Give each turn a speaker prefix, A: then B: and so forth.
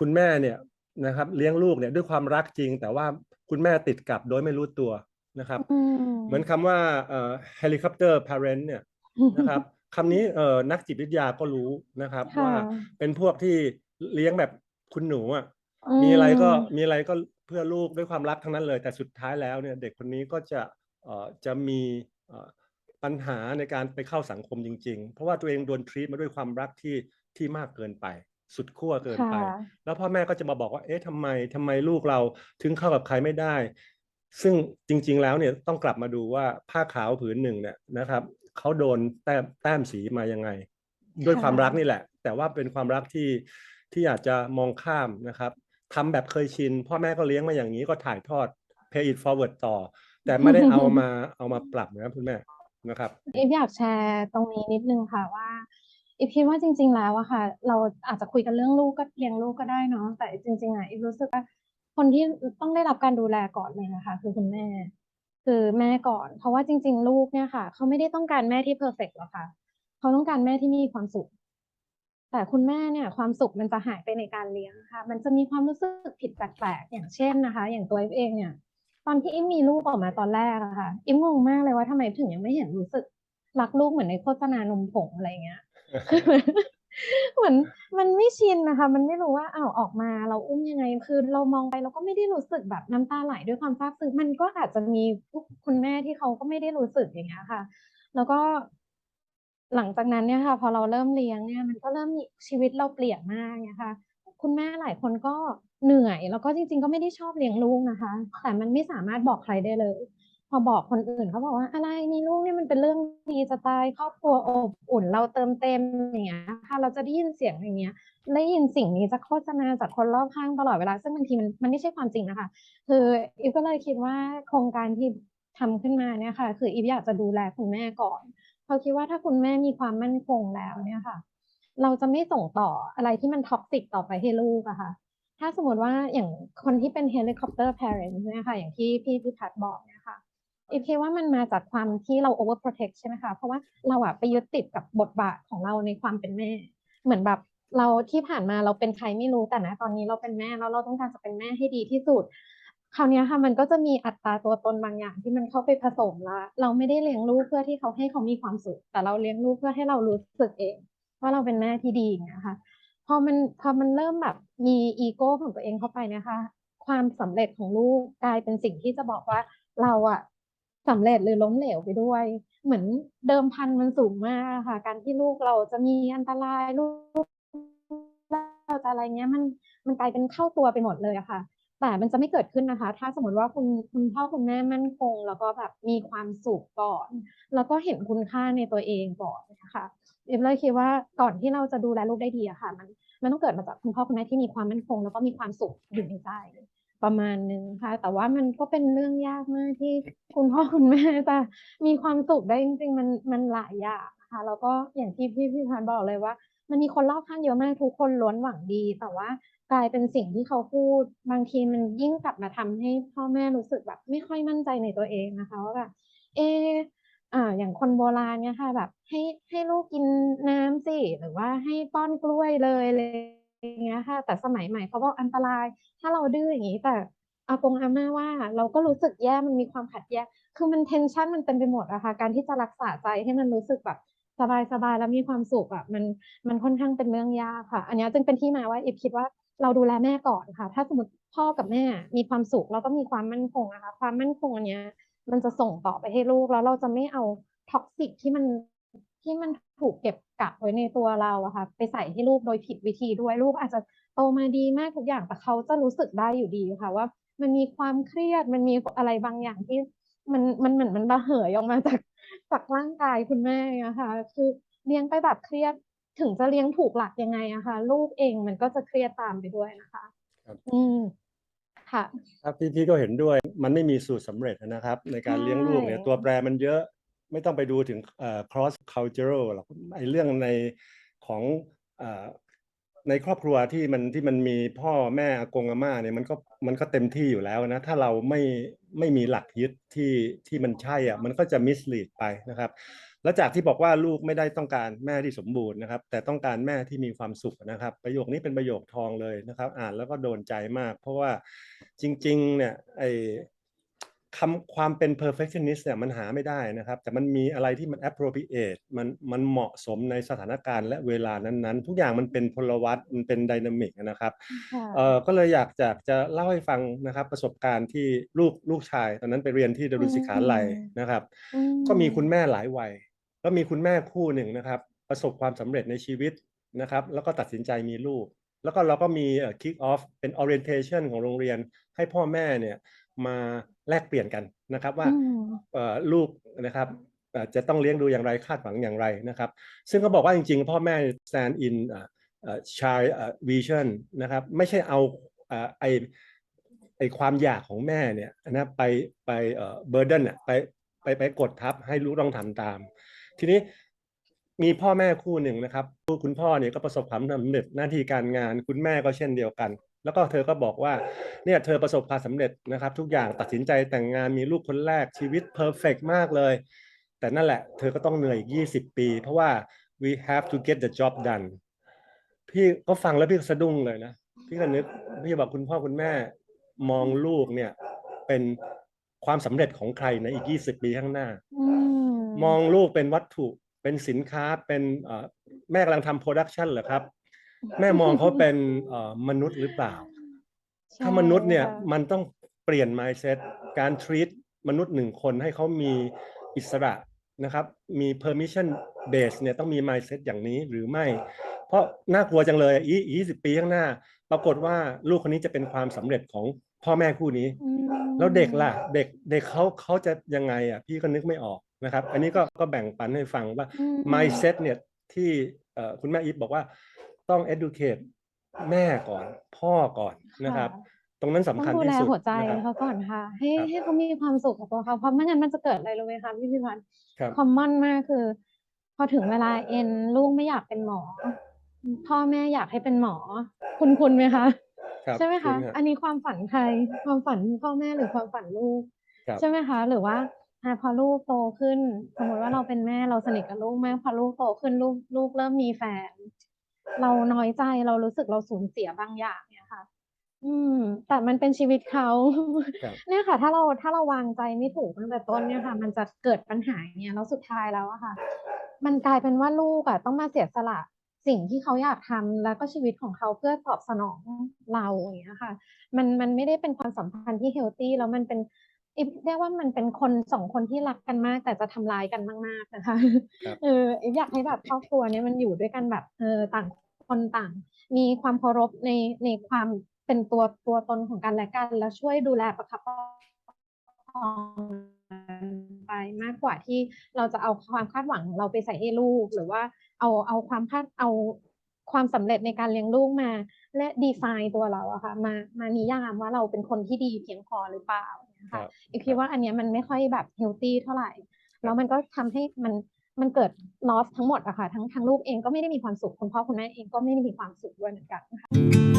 A: คุณแม่เนี่ยนะครับ เลี้ยงลูกเนี่ยด้วยความรักจริง แต่ว่าคุณแม่ติดกับโดยไม่รู้ตัวนะครับ
B: อืม
A: เหมือนคำว่าเอ่อ helicopter parent เนี่ยนะครับคำนี้เอ่อนักจิตวิทยาก็รู้นะครับ
B: ค่ะ
A: ว่าเป็นพวกที่เลี้ยงแบบคุณหนูอะ
B: อื
A: มีอะไรก็
B: ม
A: มีอะไรก็เพื่อลูกด้วยความรักทั้งนั้นเลย แต่สุดท้ายแล้วเนี่ยเด็กคนนี้ก็จะเอ่อจะมีเอ่อปัญหาในการไปเข้าสังคมจริง ๆ เพราะว่าตัวเองโดนทรีตมาด้วยความรักที่ที่มากเกินไป สุดขั้วเกิน
B: ค่ะ
A: ไป แล้วพ่อแม่ก็จะมาบอกว่า เอ๊ะทำไมทำไมลูกเราถึงเข้ากับใครไม่ได้ ซึ่งจริง ๆ แล้วเนี่ยต้องกลับมาดูว่าผ้าขาวผืนหนึ่งเนี่ยนะครับเขาโดนแต้มแต้มสีมายังไง ด้วยความรักนี่แหละ แต่ว่าเป็นความรักที่ที่อาจจะมองข้ามนะครับทำแบบเคยชิน พ่อแม่ก็เลี้ยงมาอย่างนี้ก็ถ่ายทอด pay it forward ต่อ แต่ไม่ได้เอามาเอามาปรับนะครับคุณแม่นะครับ
B: อีฟอยากแชร์ตรงนี้นิดนึงค่ะว่า อีฟคิดว่าจริง ๆ แล้วอะค่ะ เราอาจจะคุยกันเรื่องลูกก็เลี้ยงลูกก็ได้เนาะแต่จริงๆอะอีฟรู้สึกว่าคนที่ต้องได้รับการดูแลก่อนเลยนะคะคือคุณแม่ คือแม่ก่อน เพราะว่าจริง ๆ ลูกเนี่ยค่ะ เขาไม่ได้ต้องการแม่ที่เพอร์เฟกต์หรอกค่ะ เขาต้องการแม่ที่มีความสุข แต่คุณแม่เนี่ย ความสุขมันจะหายไปในการเลี้ยงค่ะ มันจะมีความรู้สึกผิดแปลกๆอย่างเช่นนะคะ อย่างตัวอิฟเองเนี่ย ตอนที่อิมมีลูกออกมาตอนแรกอะค่ะอิมงงมากเลยว่าทำไมถึงยังไม่เห็นรู้สึกรักลูกเหมือนในโฆษณานมผงอะไรเงี้ย เหมือนมันไม่ชินนะคะ มันไม่รู้ว่าอ้าวออกมาเราอุ้มยังไง คือเรามองไปเราก็ไม่ได้รู้สึกแบบน้ำตาไหลด้วยความซาบซึ้งมันก็อาจจะมีคุณแม่ที่เขาก็ไม่ได้รู้สึกอย่างเงี้ยค่ะ แล้วก็หลังจากนั้นเนี่ยค่ะ พอเราเริ่มเลี้ยงเนี่ยมันก็เริ่มชีวิตเราเปลี่ยนมากนะคะคุณแม่หลายคนก็เหนื่อย แล้วก็จริง ๆ ก็ไม่ได้ชอบเลี้ยงลูกนะคะ แต่มันไม่สามารถบอกใครได้เลย พอบอกคนอื่นเขาบอกว่าอะไรมีลูกเนี่ยมันเป็นเรื่องดีจะตายครอบครัวอบอุ่นเราเติมเต็มอย่างเงี้ยค่ะเราจะได้ยินเสียงอย่างเงี้ยได้ยินสิ่งนี้จากโฆษณาจากคนรอบข้างตลอดเวลา ซึ่งบางทีมันมันไม่ใช่ความจริงนะคะ คืออีฟก็เลยคิดว่าโครงการที่ทำขึ้นมาเนี่ยค่ะ คืออีฟอยากจะดูแลคุณแม่ก่อนเพราะคิดว่าถ้าคุณแม่มีความมั่นคงแล้วเนี่ยค่ะ เราจะไม่ส่งต่ออะไรที่มันท็อกซิกต่อไปให้ลูกอะค่ะถ้าสมมติว่าอย่างคนที่เป็นเฮลิคอปเตอร์ parent เนี่ยค่ะอย่างที่พี่พิพัฒน์บอก อีฟคิดว่ามันมาจากความที่เรา over protect ใช่ไหมคะ เพราะว่าเราอะไปยึดติดกับบทบาทของเราในความเป็นแม่ เหมือนแบบเราที่ผ่านมาเราเป็นใครไม่รู้แต่นะตอนนี้เราเป็นแม่แล้วเราต้องการจะเป็นแม่ให้ดีที่สุด คราวนี้ค่ะมันก็จะมีอัตราตัวตนบางอย่างที่มันเข้าไปผสมละเราไม่ได้เลี้ยงลูกเพื่อที่เขาให้เขามีความสุข แต่เราเลี้ยงลูกเพื่อให้เรารู้สึกเองว่าเราเป็นแม่ที่ดีอย่างนี้ค่ะพอมันพอมันเริ่มแบบมีอีโก้ของตัวเองเข้าไปนะคะ ความสำเร็จของลูกกลายเป็นสิ่งที่จะบอกว่าเราอะ สำเร็จหรือล้มเหลวไปด้วย เหมือนเดิมพันมันสูงมากค่ะ การที่ลูกเราจะมีอันตรายลูกเราจะอะไรเงี้ยมันมันกลายเป็นเข้าตัวไปหมดเลยอะค่ะ แต่มันจะไม่เกิดขึ้นนะคะ ถ้าสมมติว่าคุณคุณพ่อคุณแม่มั่นคง แล้วก็แบบมีความสุขก่อน แล้วก็เห็นคุณค่าในตัวเองก่อนนะคะเอฟเลยคิดว่าก่อนที่เราจะดูแลลูกได้ดีอะค่ะ มันมันต้องเกิดมาจากคุณพ่อคุณแม่ที่มีความมั่นคง แล้วก็มีความสุขอยู่ในใจ ประมาณหนึ่งค่ะ แต่ว่ามันก็เป็นเรื่องยากมากที่คุณพ่อคุณแม่จะมีความสุขได้จริงๆมันมันหลายอย่างนะคะแล้วก็อย่างที่พี่พี่พันบอกเลยว่า มันมีคนรอบข้างเยอะมากทุกคนล้วนหวังดี แต่ว่ากลายเป็นสิ่งที่เขาพูด บางทีมันยิ่งกลับมาทำให้พ่อแม่รู้สึกแบบ ไม่ค่อยมั่นใจในตัวเองนะคะว่าแบบเอออ่าอย่างคนโบราณเนี่ยค่ะ แบบให้ให้ลูกกินน้ำสิหรือว่าให้ป้อนกล้วยเลยอะไรอย่าง เงี้ยค่ะ แต่สมัยใหม่เขาบอกอันตราย ถ้าเราดื้ออย่างนี้ แต่อากงอาม่าว่า เราก็รู้สึกแย่มันมีความขัดแย้งคือมันเทนชันมันเต็มไปหมดอะค่ะการที่จะรักษาใจให้มันรู้สึกแบบสบายๆแล้วมีความสุขอะมันมันค่อนข้างเป็นเรื่องยากค่ะ อันนี้จึงเป็นที่มาว่าเอฟคิดว่าเราดูแลแม่ก่อนค่ะ ถ้าสมมติพ่อกับแม่มีความสุขแล้วก็มีความมั่นคงนะคะ ความมั่นคงอันเนี้ย มันจะส่งต่อไปให้ลูกแล้วเราจะไม่เอาท็อกซิกที่มันที่มันถูกเก็บ กักไว้ในตัวเราอะค่ะไปใส่ให้ลูกโดยผิดวิธีด้วยลูกอาจจะโตมาดีมากทุกอย่างแต่เขาจะรู้สึกได้อยู่ดีค่ะว่า มันมีความเครียดมันมีอะไรบางอย่างที่มันมันเหมือนมันระเหยออกมาจากจากร่างกายคุณแม่อะค่ะคือเลี้ยงไปแบบเครียดถึงจะเลี้ยงถูกหลักยังไงอะค่ะลูกเองมันก็จะเครียดตามไปด้วยนะคะ
A: ครับ
B: อืมค่ะ
A: ครับพี่พี่ก็เห็นด้วยมันไม่มีสูตรสำเร็จนะครับ ในการเลี้ยงลูกเนี่ย
B: ใช่
A: ตัวแปรมันเยอะ ไม่ต้องไปดูถึง cross cultural หรอกไอ้เรื่องในของอในครอบครัวที่มันที่มันมีพ่อแม่อากงอาม่าเนี่ยมันก็มันก็เต็มที่อยู่แล้วนะถ้าเราไม่ไม่มีหลักยึดที่ที่มันใช่อะมันก็จะ mislead ไปนะครับ แล้วจากที่บอกว่าลูกไม่ได้ต้องการแม่ที่สมบูรณ์นะครับ แต่ต้องการแม่ที่มีความสุขนะครับ ประโยคนี้เป็นประโยคทองเลยนะครับ อ่านแล้วก็โดนใจมาก เพราะว่าจริง ๆ เนี่ยไอ คำความเป็น perfectionist เนี่ยมันหาไม่ได้นะครับ แต่มันมีอะไรที่มัน appropriate มันมันเหมาะสมในสถานการณ์และเวลานั้นๆ ทุกอย่างมันเป็นพลวัตมันเป็นไดนามิกนะครับ
B: ค่ะ
A: เอ่อก็เลยอยากจะจะเล่าให้ฟังนะครับ ประสบการณ์ที่ลูกลูกชาย ตอนนั้นไปเรียนที่ดารุสิกขาลัยนะครับ
B: อื
A: ก็มีคุณแม่หลายวัยแล้วมีคุณแม่คู่หนึ่งนะครับ ประสบความสำเร็จในชีวิตนะครับ แล้วก็ตัดสินใจมีลูก แล้วก็เราก็มีเอ่อ kick off เป็น orientation ของโรงเรียนให้พ่อแม่เนี่ย มาแลกเปลี่ยนกันนะครับว่า
B: อืม
A: เอ่อลูกนะครับเอ่อจะต้องเลี้ยงดูอย่างไรคาดหวังอย่างไรนะครับ ซึ่งเขาบอกว่าจริงๆ พ่อแม่ stand in เอ่อเอ่อ child เอ่อ vision นะครับไม่ใช่เอาเอ่อไอไอความอยากของแม่เนี่ยนะไปไปเอ่อ burden อะไปไปไปกดทับให้ลูกต้องทำตาม ทีนี้มีพ่อแม่คู่หนึ่งนะครับคุณพ่อเนี่ยก็ประสบความสำเร็จหน้าที่การงาน คุณแม่ก็เช่นเดียวกัน แล้วก็เธอก็บอกว่าเนี่ยเธอประสบความสำเร็จนะครับ ทุกอย่างตัดสินใจแต่งงานมีลูกคนแรกชีวิตเพอร์เฟกมากเลย แต่นั่นแหละเธอก็ต้องเหนื่อยอีก 20 ปี เพราะว่า we have to get the job done พี่ก็ฟังแล้วพี่ก็สะดุ้งเลยนะ พี่ก็นึกพี่บอกคุณพ่อคุณแม่มองลูกเนี่ย เป็นความสำเร็จของใครในอีก 20 ปีข้างหน้า
B: อืม
A: มองลูกเป็นวัตถุเป็นสินค้าเป็นเอ่อแม่กำลังทำโปรดักชันเหรอครับ แม่มองเขาเป็นเอ่อมนุษย์หรือเปล่า ถ้ามนุษย์เนี่ย
B: ใช่ค่ะ
A: มันต้องเปลี่ยน mindset การ treat มนุษย์หนึ่งคนให้เขามีอิสระนะครับ มี permission base เนี่ยต้องมี mindset อย่างนี้หรือไม่ เพราะน่ากลัวจังเลยอีกยี่สิบปีข้างหน้า ปรากฏว่าลูกคนนี้จะเป็นความสำเร็จของพ่อแม่คู่นี้
B: อืม
A: แล้วเด็กล่ะ เด็กเด็กเขาเขาจะยังไงอะพี่ก็นึกไม่ออกนะครับ อันนี้ก็ก็แบ่งปันให้ฟังว่า
B: อืม
A: mindset เนี่ยที่เอ่อคุณแม่อีฟบอกว่า ต้อง educate แม่ก่อน พ่อก่อนนะครับ
B: ค่ะ
A: ตรงนั้น
B: ต้
A: สำ
B: อง
A: คัญ
B: ดู
A: ที่
B: แล
A: สุด
B: หัวใจ
A: นะครับ
B: เขาก่อนค่ะ ให้
A: ครับ
B: ให้เขามีความสุขกับตัวเขาเพราะไม่งั้นมันจะเกิดอะไรรู้ไหมคะพี่พิพัฒน์
A: ครับ
B: คอมมอนมากคือ พอถึงเวลาเอ็นลูกไม่อยากเป็นหมอ พ่อแม่อยากให้เป็นหมอ คุณคุณไหมคะ
A: ครับ
B: ใช่ไหมคะ
A: ณรับ
B: อันนี้ความฝันใครความฝันพ่อแม่หรือความฝันลูก
A: ครับ
B: ใช่ไหมคะ หรือว่าอะพอลูกโตขึ้น สมมติว่าเราเป็นแม่เราสนิทกับลูกมากพอลูกโตขึ้นลูกลูกเริ่มมีแฟน เราน้อยใจเรารู้สึกเราสูญเสียบางอย่างเนี่ยค่ะ อืม แต่มันเป็นชีวิตเขา
A: ครับ
B: เนี่ยค่ะ ถ้าเราถ้าเราวางใจไม่ถูกตั้งแต่ต้นเนี่ยค่ะ มันจะเกิดปัญหาอย่างเนี่ยแล้วสุดท้ายแล้วอะค่ะ มันกลายเป็นว่าลูกอะต้องมาเสียสละสิ่งที่เขาอยากทำแล้วก็ชีวิตของเขาเพื่อตอบสนองเราอย่างเงี้ยค่ะ มันมันไม่ได้เป็นความสัมพันธ์ที่เฮลตี้แล้วมันเป็น อิฟเรียกว่ามันเป็นคนสองคนที่รักกันมาก แต่จะทำร้ายกันมากๆนะคะ
A: ครับ
B: เอออิฟอยากให้แบบครอบครัวเนี้ยมันอยู่ด้วยกันแบบเออต่างคนต่าง มีความเคารพในในความเป็นตัวตัวตนของกันและกัน แล้วช่วยดูแลประคับประคองกันไปมากกว่าที่เราจะเอาความคาดหวังของเราไปใส่ให้ลูก หรือว่าเอาเอาความคาดเอาความสำเร็จในการเลี้ยงลูกมา และ define ตัวเราอะค่ะมามานิยามว่าเราเป็นคนที่ดีเพียงพอหรือเปล่าเนี่ย
A: ครั
B: ค่ะ
A: บ
B: อีกคิดว่าอันเนี้ยมันไม่ค่อยแบบ healthy เท่าไหร่ แล้วมันก็ทำให้มันมันเกิด loss ทั้งหมดอะค่ะทั้งทั้งลูกเองก็ไม่ได้มีความสุขคุณพ่อคุณแม่เองก็ไม่ได้มีความสุขด้วยเหมือนกันค่ะ